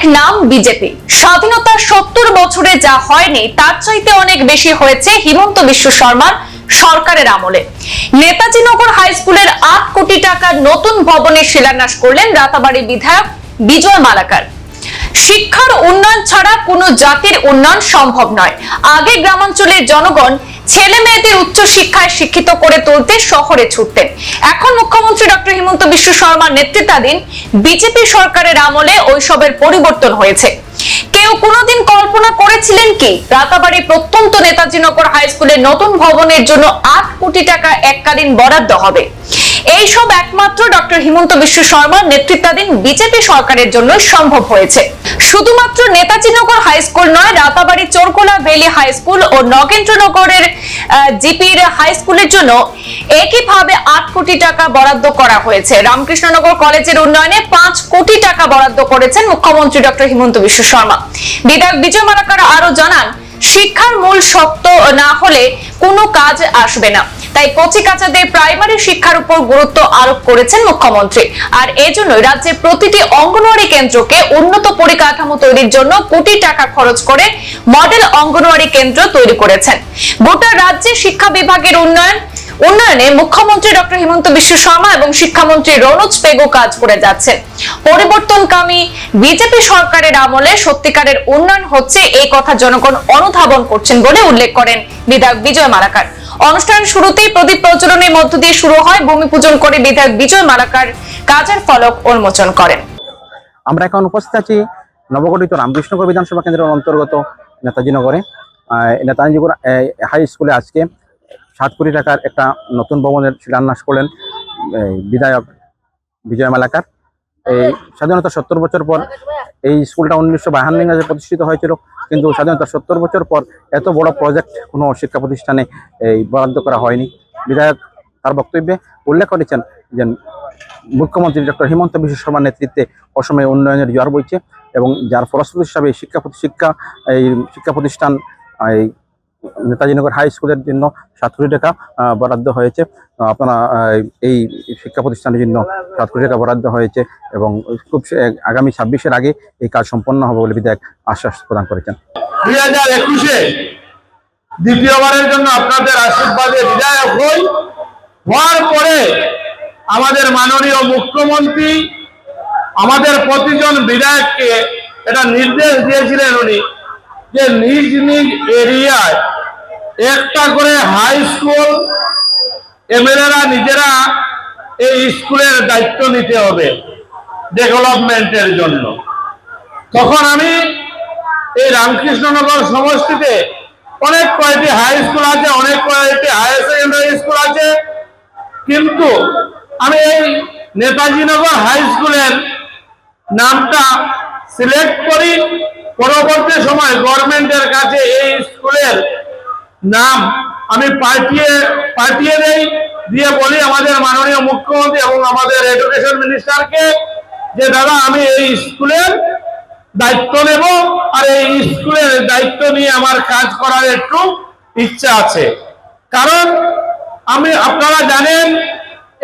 আরেক নাম বিজেপি। স্বাধীনতার সত্তর বছরে যা হয়নি, তার চাইতে অনেক বেশি হয়েছে হিমন্ত বিশ্ব শর্মার সরকারের আমলে। নেতাজি নগর হাই স্কুলের আট কোটি টাকার নতুন ভবনের শিলান্যাস করলেন রাতাবাড়ি বিধায়ক বিজয় মালাকার। শিক্ষার উন্নয়ন ছাড়া কোনো জাতির উন্নয়ন সম্ভব নয়। আগে গ্রামাঞ্চলের জনগণ ছেলে মেয়েদের উচ্চ শিক্ষায় শিক্ষিত করে তুলতে শহরে ছুটতেন। এখন মুখ্যমন্ত্রী ডক্টর হিমন্ত বিশ্ব শর্মার নেতৃত্বাধীন বিজেপি সরকারের আমলে ওইসবের পরিবর্তন হয়েছে। কেউ কোনোদিন কল্পনা করেছিলেন কি, রাতাবাড়ি প্রত্যন্ত নেতাজি নগর হাই স্কুলের নতুন ভবনের জন্য আট কোটি টাকা এককালীন বরাদ্দ হবে? এইসব একমাত্র ডক্টর হিমন্ত বিশ্ব শর্মার নেতৃত্বাধীন বিজেপি সরকারের জন্য সম্ভব হয়েছে। শুধুমাত্র নেতাজি নগর হাই স্কুল নয়, Ratabari, Chorkola valley high school ও নগেন্দ্রনগরের জিপির হাই স্কুলের জন্য একইভাবে আট কোটি টাকা বরাদ্দ করা হয়েছে। রামকৃষ্ণনগর কলেজের উন্নয়নে পাঁচ কোটি টাকা বরাদ্দ করেছেন মুখ্যমন্ত্রী ডক্টর হিমন্ত বিশ্ব শর্মা। বিধায়ক বিজয় মালাকার আরও জানান, শিক্ষার মূল শক্ত না হলে কোনো কাজ আসবে না। তাই কচি কাচাদের প্রাইমারি শিক্ষার উপর গুরুত্ব আরোপ করেছেন মুখ্যমন্ত্রী। আর এজন্যই রাজ্যের প্রতিটি অঙ্গনওয়াড়ি কেন্দ্রকে উন্নত পরিকাঠামো তৈরির জন্য কোটি টাকা খরচ করে মডেল অঙ্গনওয়াড়ি কেন্দ্র তৈরি করেছেন। গোটা রাজ্যে শিক্ষা বিভাগের উন্নয়ন, উন্নয়নে মুখ্যমন্ত্রী ডক্টর হিমন্ত বিশ্ব শর্মা এবং শিক্ষামন্ত্রী রনোজ পেগো কাজ করে যাচ্ছেন। পরিবর্তনকামী বিজেপি সরকারের আমলে সত্যিকারের উন্নয়ন হচ্ছে এই কথা জনগণ অনুধাবন করছেন বলে উল্লেখ করেন বিধায়ক বিজয় মালাকার। অনুষ্ঠান শুরুতেই প্রদীপ প্রজ্বলনের মধ্য দিয়ে শুরু হয়। ভূমি পূজন করে বিধায়ক বিজয় মালাকার কাজের ফলক উন্মোচন করেন। আমরা এখন উপস্থিত আছি নবগঠিত রামকৃষ্ণনগর বিধানসভা কেন্দ্রের অন্তর্গত নেতাজি নগরে। নেতাজি হাই স্কুলে আজকে সাত কোটি টাকার একটা নতুন ভবনের শিলান্যাস করলেন বিধায়ক বিজয় মালাকার। এই স্বাধীনতা সত্তর বছর পর এই স্কুলটা উনিশশো বাহান্ন ইংরাজে প্রতিষ্ঠিত হয়েছিল, কিন্তু স্বাধীনতা সত্তর বছর পর এত বড় প্রজেক্ট কোনো শিক্ষা প্রতিষ্ঠানে এই বরাদ্দ করা হয়নি। বিধায়ক তার বক্তব্যে উল্লেখ করেছেন যে মুখ্যমন্ত্রী ডক্টর হিমন্ত বিশ্ব শর্মার নেতৃত্বে অসমে উন্নয়নের জোয়ার বইছে এবং যার ফলশ্রুতি হিসাবে শিক্ষা শিক্ষা এই শিক্ষা প্রতিষ্ঠান, এই নেতাজিনগর হাই স্কুলের জন্য সাত কোটি টাকা বরাদ্দ হয়েছে। আপনারা এই শিক্ষা প্রতিষ্ঠানের জন্য সাত কোটি টাকা বরাদ্দ হয়েছে এবং খুব আগামী ছাব্বিশের আগে এই কাজ সম্পন্ন হবে বলে বিধায়ক আশ্বাস প্রদান করেছেন। দুই হাজার একুশে দ্বিতীয়বারের জন্য আপনাদের আশীর্বাদে বিধায়ক হই। হওয়ার পরে আমাদের মাননীয় মুখ্যমন্ত্রী, আমাদের প্রতিজন বিধায়ককে এটা নির্দেশ দিয়েছিলেন উনি যে নিজ নিজ এরিয়ায় একটা করে হাই স্কুল এমএলএরা নিজেরা এই স্কুলের দায়িত্ব নিতে হবে ডেভেলপমেন্টের জন্য। তখন আমি এই রামকৃষ্ণনগর সমষ্টিতে অনেক কয়েকটি হাই স্কুল আছে, অনেক কয়েকটি হায়ার সেকেন্ডারি স্কুল আছে। কিন্তু আমি এই নেতাজি নগর হাই স্কুলের নামটা সিলেক্ট করি। পরবর্তী সময় গভর্নমেন্টের কাছে এই স্কুলের নাম আমি পাঠিয়ে পাঠিয়ে দেই, দিয়ে বলি আমাদের মাননীয় মুখ্যমন্ত্রী এবং আমাদের এডুকেশন মিনিস্টারকে যে, দাদা, আমি এই স্কুলের দায়িত্ব নেব আর এই স্কুলের দায়িত্ব নিয়ে আমার কাজ করার একটু ইচ্ছা আছে। কারণ আমি, আপনারা জানেন,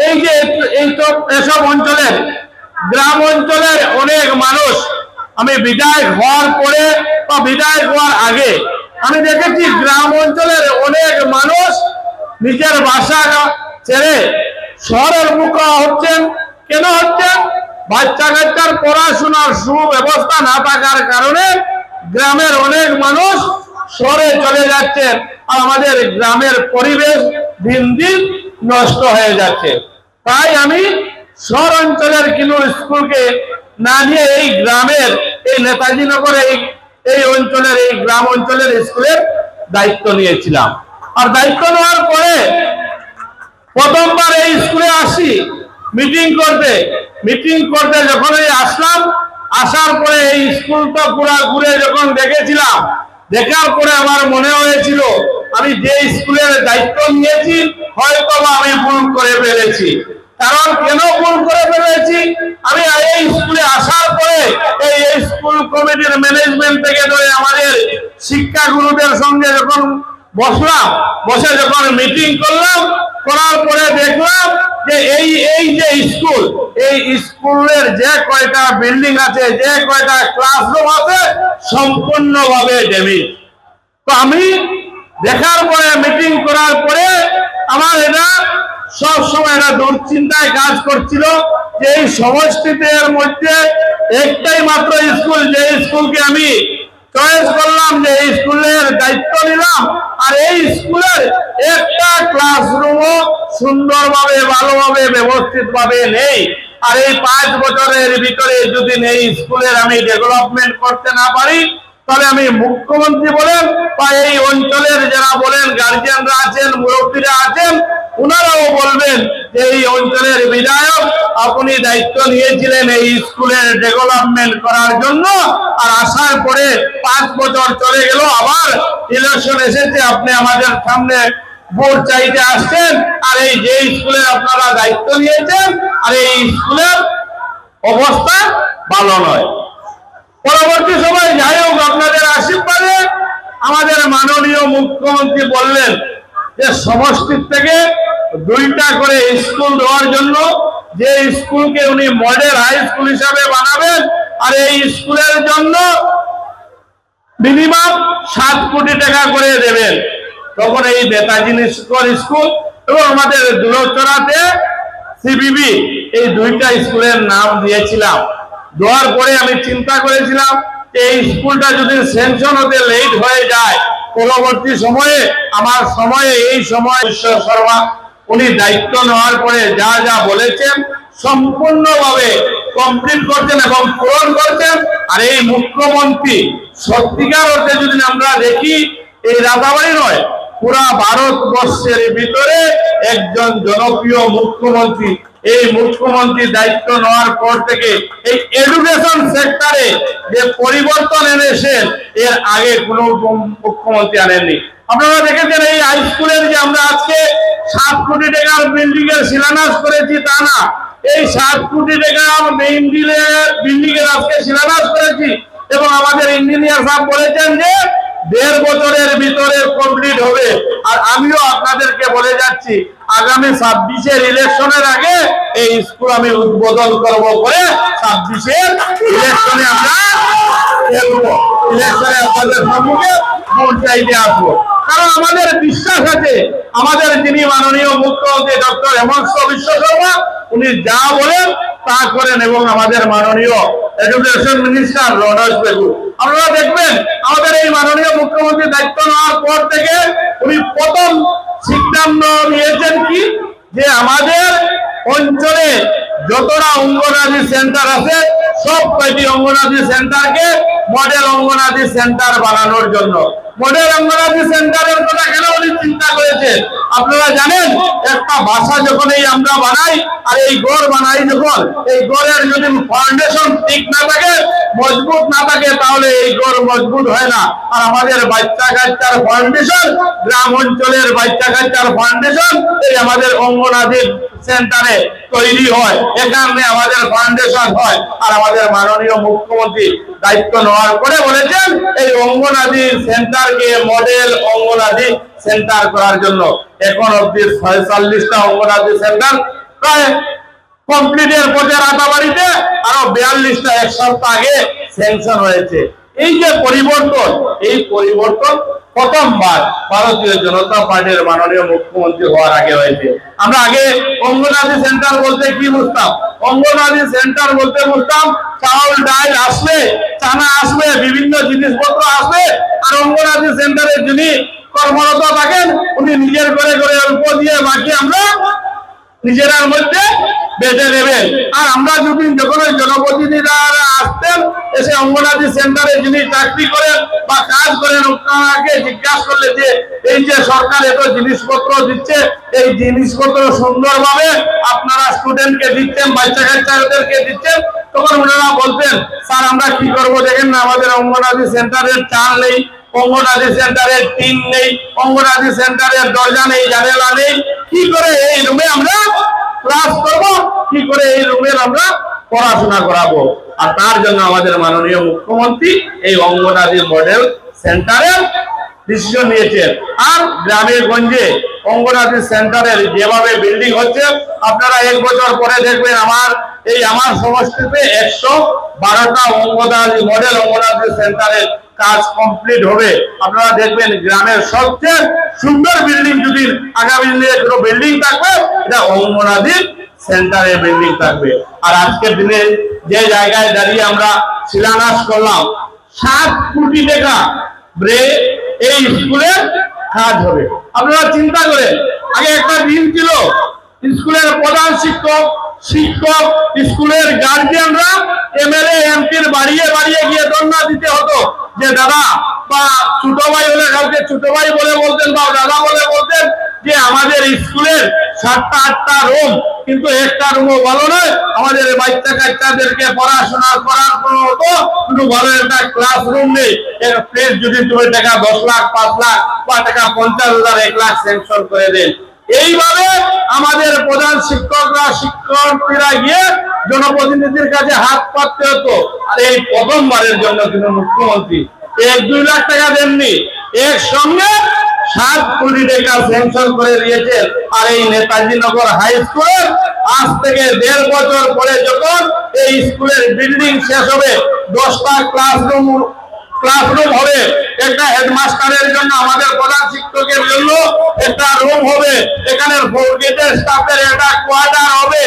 এই যে, এই তো এসব অঞ্চলের, গ্রাম অঞ্চলের অনেক মানুষ আমি বিদায় হওয়ার পরে বা বিদায় হওয়ার আগে, আমি দেখেছি গ্রাম অঞ্চলের অনেক মানুষ নিজের বাসা ছেড়ে শহরের মুখ হচ্ছেন। কেন হচ্ছেন? বাচ্চা কাচ্চার পড়াশোনার সুব্যবস্থা না থাকার কারণে গ্রামের অনেক মানুষ শহরে চলে যাচ্ছেন আর আমাদের গ্রামের পরিবেশ দিন দিন নষ্ট হয়ে যাচ্ছে। তাই আমি শহর অঞ্চলের কিনো স্কুলকে না নিয়ে এই গ্রামের, এই নেতাজি নগরে, এই অঞ্চলের, এই গ্রাম অঞ্চলের স্কুলের দায়িত্ব নিয়েছিলাম। আর দায়িত্ব নেওয়ার পরে প্রথমবার এই স্কুলে আসি মিটিং করতে। মিটিং করতে যখন এই আসলাম, আসার পরে এই স্কুলটা পুরা ঘুরে যখন দেখেছিলাম, দেখার পরে আমার মনে হয়েছিল, আমি যে স্কুলের দায়িত্ব নিয়েছি হয়তো আমি ভুল করে ফেলেছি। কারণ কেন ভুল করে ফেলেছি? আমি এই স্কুলে আসার পরে এই স্কুল কমিটির ম্যানেজমেন্ট থেকে ধরে আমাদের শিক্ষাগুরুদের সঙ্গে যখন বসলাম, বসে যখন মিটিং করলাম, করার পরে দেখলাম যে এই এই যে স্কুল, এই স্কুলের যে কয়টা বিল্ডিং আছে, যে কয়টা ক্লাসরুম আছে, সম্পূর্ণভাবে ড্যামেজ তো আমি দেখার পরে মিটিং করার পরে আমার এটা সব সময় একটা দুশ্চিন্তায় কাজ করছিল যে এই সমষ্টিতে এর মধ্যে একটাই মাত্র স্কুল, যে স্কুলকে আমি চয়েস করলাম, যে এই স্কুলের দায়িত্ব নিলাম। আর এই স্কুলের একটা ক্লাসরুমও সুন্দরভাবে, ভালোভাবে ব্যবস্থিত ভাবে নেই। আর এই পাঁচ বছরের ভিতরে যদি এই স্কুলের আমি ডেভেলপমেন্ট করতে না পারি তাহলে আমি মুখ্যমন্ত্রী বলেন বা এই অঞ্চলের যারা বলেন গার্জিয়ানরা আছেন, মুরব্বীরা আছেন ওনারাও বলবেন যে এই অঞ্চলের বিধায়ক আপনি দায়িত্ব নিয়েছিলেন এই স্কুলের ডেভেলপমেন্ট করার জন্য আর আসার পরে পাঁচ বছর চলে গেল, আবার ইলেকশন এসেছে, আপনি আমাদের সামনে ভোট চাইতে আসছেন, আর এই যে স্কুলে আপনারা দায়িত্ব নিয়েছেন, আর এই স্কুলের অবস্থা ভালো নয়। পরবর্তী সময় যাই আশীর্বাদে আমাদের মাননীয় মুখ্যমন্ত্রী বললেন যে সমষ্টির থেকে দুইটা করে স্কুল দেওয়ার জন্য যে স্কুলকে উনি মডেল হাই স্কুল হিসাবে বানাবেন, আর এই স্কুলের জন্য মিনিমাম সাত কোটি টাকা করে দেবেন। তখন এই নেতাজি নিষ্কর স্কুল এবং আমাদের দূরচরাতে সিবিবি, এই দুইটা স্কুলের নাম দিয়েছিলাম। দেওয়ার পরে আমি চিন্তা করেছিলাম এই স্কুলটা যদি সেনশন হতে লেট হয়ে যায়, পরবর্তী সময়ে, আমার সময়ে, এই সময় ঈশ্বর শর্মা, উনি দায়িত্ব নেওয়ার পরে যা যা বলেছেন সম্পূর্ণভাবে কমপ্লিট করছেন এবং পূরণ করছেন। আর এই মুখ্যমন্ত্রী সত্যিকার অর্থে যদি আমরা দেখি, এই রাজাবাড়ি নয়, পুরা ভারতবর্ষের ভিতরে একজন জনপ্রিয় মুখ্যমন্ত্রী। এই মুখ্যমন্ত্রী দায়িত্ব নেওয়ার পর থেকে এই সেক্টরে যে পরিবর্তন এনেছেন, এর আগে কোনো মুখ্যমন্ত্রী আনেননি। আপনারা দেখেছেন এই হাই স্কুলের যে আমরা আজকে সাত কোটি টাকার বিল্ডিং এর শিলান্যাস করেছি, তা না। এই সাত কোটি টাকার বিল্ডিং এর বিল্ডিং এর আজকে শিলান্যাস করেছি এবং আমাদের ইঞ্জিনিয়ার সাহেব বলেছেন যে দেড় বছরের ভিতরে কমপ্লিট হবে। আর আমিও আপনাদেরকে বলে যাচ্ছি আগামী ছাব্বিশের ইলেকশনের আগে এই স্কুল আমি উদ্বোধন করব করে ছাব্বিশের ইলেকশনে আমরা ইলেকশনে আপনাদের সম্মুখে ভোট চাইতে আসব। কারণ আমাদের বিশ্বাস আছে, আমাদের যিনি মাননীয় মুখ্যমন্ত্রী ডক্টর হেমন্ত বিশ্ব শর্মা উনি যা বলেন তা করেন এবং আমাদের মাননীয় এডুকেশন মিনিস্টার রণেশ বেগু। আপনারা দেখবেন, আমাদের এই মাননীয় মুখ্যমন্ত্রী দায়িত্ব নেওয়ার পর থেকে উনি প্রথম সিদ্ধান্ত নিয়েছেন কি? যে আমাদের অঞ্চলে যতটা অঙ্গনাদি সেন্টার আছে, সব কয়টি অঙ্গনাদি সেন্টারকে মডেল অঙ্গনাদি সেন্টার বানানোর জন্য। মডেল অঙ্গনাদি সেন্টারের কথা কেন উনি চিন্তা করেছেন? আপনারা জানেন, একটা ভাষা যখন এই আমরা বানাই, আর এই গড় বানাই যখন, এই গড়ের যদি ফাউন্ডেশন ঠিক না থাকে, মজবুত না থাকে, তাহলে এই গড় মজবুত হয় না। আর আমাদের বাচ্চা কাচ্চার ফাউন্ডেশন গ্রাম অঞ্চলের বাচ্চা কাচ্চার ফাউন্ডেশন এই আমাদের অঙ্গনাদি সেন্টারে তৈরি হয়। এখানে আমাদের ফাউন্ডেশন হয়। আর আমাদের মাননীয় মুখ্যমন্ত্রী দায়িত্ব নেওয়ার পরে বলেছেন, এই অঙ্গনাদি সেন্টারকে মডেল অঙ্গনাদি সেন্টার করার জন্য। এখন অব্দি ছয়চল্লিশটা অঙ্গনাদি সেন্টার প্রায় কমপ্লিটের পর্যায়ে রাতাবাড়িতে আরও বিয়াল্লিশটা এক সপ্তাহ আগে স্যাংশন হয়েছে। এই যে পরিবর্তন, এই পরিবর্তন প্রথমবার ভারতীয় জনতা পার্টির মাননীয় মুখ্যমন্ত্রী হওয়ার আগে হয়েছে। আমরা আগে অঙ্গনাদি সেন্টার বলতে কি বুঝতাম? অঙ্গনাদি সেন্টার বলতে বুঝতাম, চাউল, ডাল আসবে চানা আসবে বিভিন্ন জিনিসপত্র আসবে আর অঙ্গনাদি সেন্টারের যিনি কর্মরত থাকেন, উনি নিজের করে করে অল্প দিয়ে বাকি আমরা নিজেরার মধ্যে বেঁধে নেবেন আর আমরা যদি যখন ওই জনপ্রতিনিধিরা আসতেন, এসে অঙ্গনাদি সেন্টারে যিনি চাকরি করেন বা কাজ করেন, ওনাকে জিজ্ঞাসা করলে যে, এই যে সরকার এত জিনিসপত্র দিচ্ছে, এই জিনিসপত্র সুন্দরভাবে আপনারা স্টুডেন্টকে দিচ্ছেন বাচ্চা কাচ্চাদেরকে দিচ্ছেন, তখন ওনারা বলতেন, স্যার, আমরা কি করব? দেখেন না, আমাদের অঙ্গনাদি সেন্টারের চাল নেই অঙ্গনাদি সেন্টারের টিন নেই, অঙ্গনাদি সেন্টারের দরজা নেই, জানেলা নেই। কি করে এই রুমে আমরা ক্লাস করব? কি করে এই রুমের আমরা পড়াশোনা করাবো? আর তার জন্য আমাদের মাননীয় মুখ্যমন্ত্রী এই অঙ্গনাদি মডেল সেন্টারের ডিসিশন নিয়েছেন। আর গ্রামে গঞ্জে অঙ্গনাথী সেন্টারের যেভাবে বিল্ডিং হচ্ছে, আপনারা এক বছর পরে দেখবেন আমার, এই আমার সমষ্টিতে একশো বারোটা অঙ্গনাথী মডেল অঙ্গনাথী সেন্টারের কাজ কমপ্লিট হবে। আপনারা দেখবেন গ্রামের সবচেয়ে সুন্দর বিল্ডিং যদি আগামী দিনে কোনো বিল্ডিং থাকবে, এটা অঙ্গনাথীর সেন্টারে বিল্ডিং থাকবে। আর আজকের দিনে যে জায়গায় দাঁড়িয়ে আমরা শিলান্যাস করলাম, সাত কোটি টাকা এই স্কুলের কাজ হবে। আপনারা চিন্তা করেন, আগে একটা ঋণ ছিল, স্কুলের প্রধান শিক্ষক শিক্ষক, স্কুলের গার্জিয়ানরা এমএলএ এমপির বাড়িয়ে বাড়িয়ে গিয়ে ধর্ণা দিতে হতো যে দাদা, বা ছোট ভাই হলে কাউকে ছোট ভাই বলে বলতেন বা দাদা বলে বলতেন যে আমাদের স্কুলের সাতটা, আটটা রুম কিন্তু একটা রুমও ভালো নয়। আমাদের বাচ্চা কাচ্চাদেরকে পড়াশোনা করার কোনো হতো কিন্তু ভালো একটা ক্লাসরুম নেই। এর প্লেস যদি তুমি টাকা দশ লাখ, পাঁচ লাখ বা টাকা পঞ্চাশ হাজার এক লাখ স্যাংশন করে দেন এইভাবে আমাদের প্রধান শিক্ষকরা শিক্ষকরা গিয়ে জনপ্রতিনিধির কাছে হাত পাততে হতো। আর এই প্রথমবারের জন্য তিনি মুখ্যমন্ত্রী এক দুই লাখ টাকা দেননি। এর সঙ্গে সাত কোটি টাকা স্যাংশন করে দিয়েছেন। আর এই নেতাজি নগর হাই স্কুলের আজ থেকে দেড় বছর পরে যখন এই স্কুলের বিল্ডিং শেষ হবে, দশটা ক্লাসরুম ক্লাসরুম হবে একটা হেডমাস্টারের জন্য আমাদের প্রধান শিক্ষকের জন্য একটা রুম হবে। এখানে গেটের স্টাফের একটা কোয়ার্টার হবে।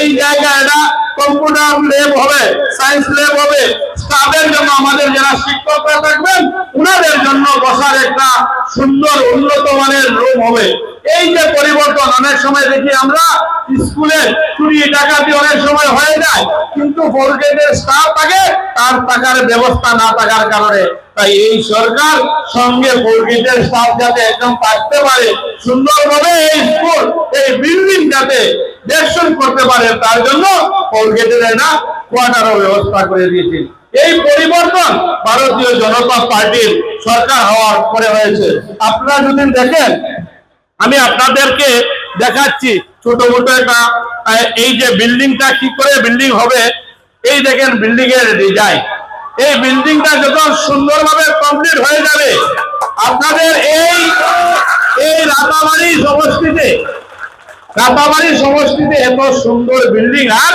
এই জায়গায় এটা কম্পিউটার ল্যাব হবে সায়েন্স ল্যাব হবে। স্টাফের জন্য আমাদের যারা শিক্ষকরা থাকবেন ওনাদের জন্য বসার একটা সুন্দর, উন্নত মানের রুম হবে। এই যে পরিবর্তন, অনেক সময় দেখি আমরা স্কুলে চুরি ডাকাতি অনেক সময় হয়ে যায়, কিন্তু ফোর স্টাফ থাকে, তার টাকার ব্যবস্থা না থাকার কারণে তাই এই সরকার সঙ্গে গেটের স্টাফ যাতে একদম থাকতে পারে, সুন্দরভাবে এই স্কুল এই বিল্ডিং যাতে দেখশন করতে পারে, তার জন্য ফোর না একটা কোয়ার্টারও ব্যবস্থা করে দিয়েছেন এই পরিবর্তন ভারতীয় জনতা পার্টির সরকার হওয়ার পরে হয়েছে। আপনারা যদি দেখেন, আমি আপনাদেরকে দেখাচ্ছি ছোট মোটো একটা, এই যে বিল্ডিংটা কি করে বিল্ডিং হবে, এই দেখেন বিল্ডিং এর ডিজাইন এই বিল্ডিংটা যখন সুন্দরভাবে কমপ্লিট হয়ে যাবে, আপনাদের এই এই রাতাবাড়ি সমষ্টিতে রাতাবাড়ি সমষ্টিতে এত সুন্দর বিল্ডিং, আর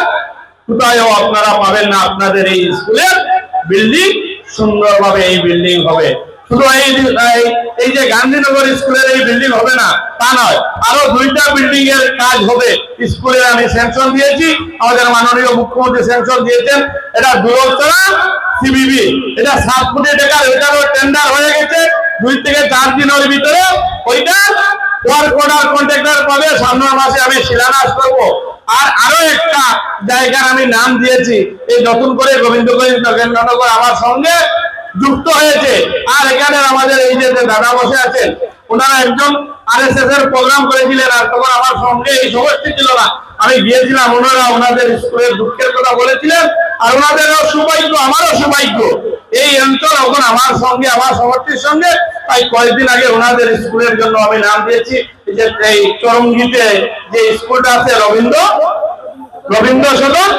কোথায়ও আপনারা পাবেন না। আপনাদের এই স্কুলের বিল্ডিং, সুন্দরভাবে এই বিল্ডিং হবে। এই যে গান্ধীনগর স্কুলের এই বিল্ডিং হবে না, তা নয় দুইটা কাজ হবে। স্কুলের আমি দিয়েছি, আমাদের মুখ্যমন্ত্রী দিয়েছেন। এটা এটা সাত কোটি টেন্ডার হয়ে গেছে। দুই থেকে চার দিনের ভিতরে ওইটা পাবে মাসে আমি শিলান্যাস করব। আর আরও একটা জায়গার আমি নাম দিয়েছি, এই নতুন করে গোবিন্দগঞ্জ নগেন্দ্রনগর আমার সঙ্গে যুক্ত হয়েছে। আর এখানে আমাদের এই যে দাদা বসে আছেন, ওনারা একজন আরএসএস এর প্রোগ্রাম করেছিলেন, আর তখন আমার সঙ্গে এই সমষ্টি ছিল না। আমি গিয়েছিলাম, ওনারা ওনাদের স্কুলের দুঃখের কথা বলেছিলেন, আর ওনাদেরও সৌভাগ্য, আমারও সৌভাগ্য। এই অঞ্চল এখন আমার সঙ্গে, আমার সমষ্টির সঙ্গে। তাই কয়েকদিন আগে ওনাদের স্কুলের জন্য আমি নাম দিয়েছি। এই যে এই চরমগিতে যে স্কুলটা আছে, রবীন্দ্র রবীন্দ্র সদন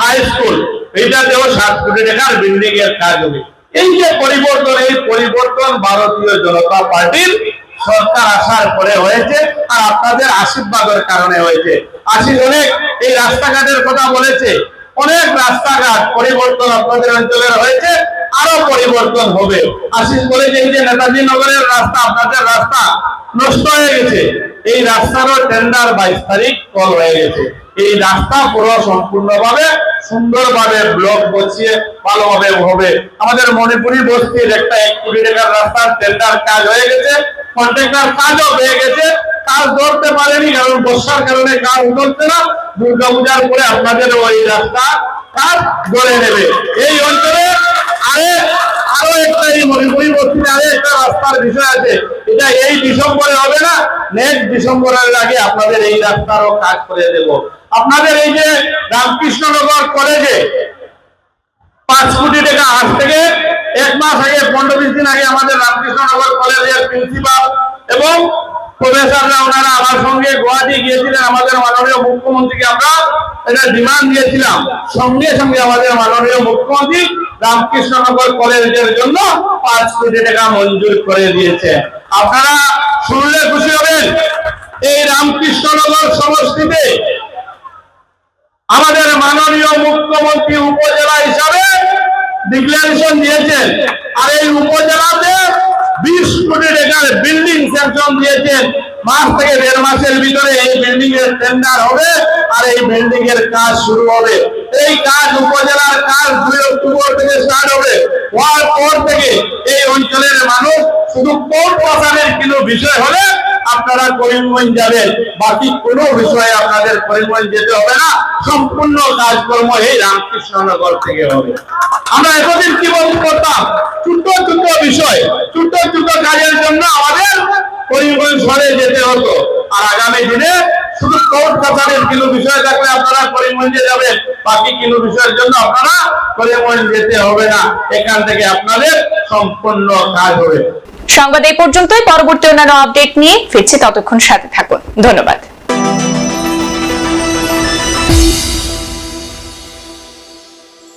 হাই স্কুল, এইটাতেও সাত কোটি টাকার বিল্ডিং এর কাজ হবে। এই যে পরিবর্তন, এই পরিবর্তন ভারতীয় জনতা পার্টির সরকার আসার পরে হয়েছে আর আপনাদের আশীর্বাদের কারণে হয়েছে। আশিস অনেক এই রাস্তাঘাটের কথা বলেছে। অনেক রাস্তাঘাট পরিবর্তন আপনাদের অঞ্চলের হয়েছে, আরও পরিবর্তন হবে। আশিস বলেছে এই যে নেতাজি নগরের রাস্তা, আপনাদের রাস্তা নষ্ট হয়ে গেছে। এই রাস্তারও টেন্ডার বাইশ তারিখ কল হয়ে গেছে। এই রাস্তা পুরো সম্পূর্ণভাবে সুন্দরভাবে ব্লক বসিয়ে ভালোভাবে হবে। আমাদের মণিপুরি বস্তির একটা এক কোটি টাকার রাস্তার টেন্ডার কাজ হয়ে গেছে কন্ট্রাক্টর কাজও পেয়ে গেছে। কাজ ধরতে পারেনি, কারণ বর্ষার কারণে কাজ ধরছে না। দুর্গা পূজার পরে আপনাদের ওই রাস্তা কাজ ধরে নেবে। এই অঞ্চলে আরে, আরও একটা এই মণিপুরি বস্তিতে আরে একটা রাস্তার বিষয় আছে। এটা এই ডিসেম্বরে হবে না নেক্সট ডিসেম্বরের আগে আপনাদের এই রাস্তারও কাজ করে দেব। আপনাদের এই যে রামকৃষ্ণনগর কলেজে পাঁচ কোটি টাকা আজ থেকে এক মাস আগে, পনেরো বিশ দিন আগে আমাদের রামকৃষ্ণনগর কলেজের প্রিন্সিপাল এবং প্রফেসররা ওনারা আমার সঙ্গে গুয়াহাটি গিয়েছিলেন, আমাদের মাননীয় মুখ্যমন্ত্রীকে আমরা এটা ডিমান্ড দিয়েছিলাম। সঙ্গে সঙ্গে আমাদের মাননীয় মুখ্যমন্ত্রী রামকৃষ্ণনগর কলেজের জন্য পাঁচ কোটি টাকা মঞ্জুর করে দিয়েছে। আপনারা শুনলে খুশি হবেন, এই রামকৃষ্ণনগর সমষ্টিতে আমাদের মাননীয় মুখ্যমন্ত্রী উপজেলা হিসাবে ডিক্লারেশন দিয়েছেন। আর এই উপজেলাতে বিশ কোটি টাকার বিল্ডিং স্যাংশন দিয়েছেন। মাস থেকে দেড় মাসের ভিতরে এই বিল্ডিং এর টেন্ডার হবে আর এই বিল্ডিং এর কাজ শুরু হবে। এই কাজ উপজেলার কাজ দুই অক্টোবর থেকে স্টার্ট হবে। হওয়ার পর থেকে এই অঞ্চলের মানুষ শুধু কোর্ট প্রশাসনের কিন্তু বিষয় হলে আপনারা করিমগঞ্জ যাবেন, বাকি কোনো বিষয়ে আপনাদের করিমগঞ্জ যেতে হবে না, সম্পূর্ণ কাজকর্ম এই রামকৃষ্ণনগর থেকে হবে। আমরা এতদিন কি বলতে করতাম ছোট্ট ছোট্ট বিষয়, ছোট্ট ছোট্ট কাজের জন্য আমাদের করিমগঞ্জ শহরে যেতে হতো। আর আগামী দিনে শুধু কোর্ট কাছারির কিছু বিষয় থাকলে আপনারা করিমগঞ্জে যাবেন, বাকি কিছু বিষয়ের জন্য আপনারা করিমগঞ্জ যেতে হবে না। এখান থেকে আপনাদের সম্পূর্ণ কাজ হবে। সংবাদ এই পর্যন্তই। পরবর্তী অন্যান্য আপডেট নিয়ে ফিরছি ততক্ষণ সাথে থাকুন। ধন্যবাদ।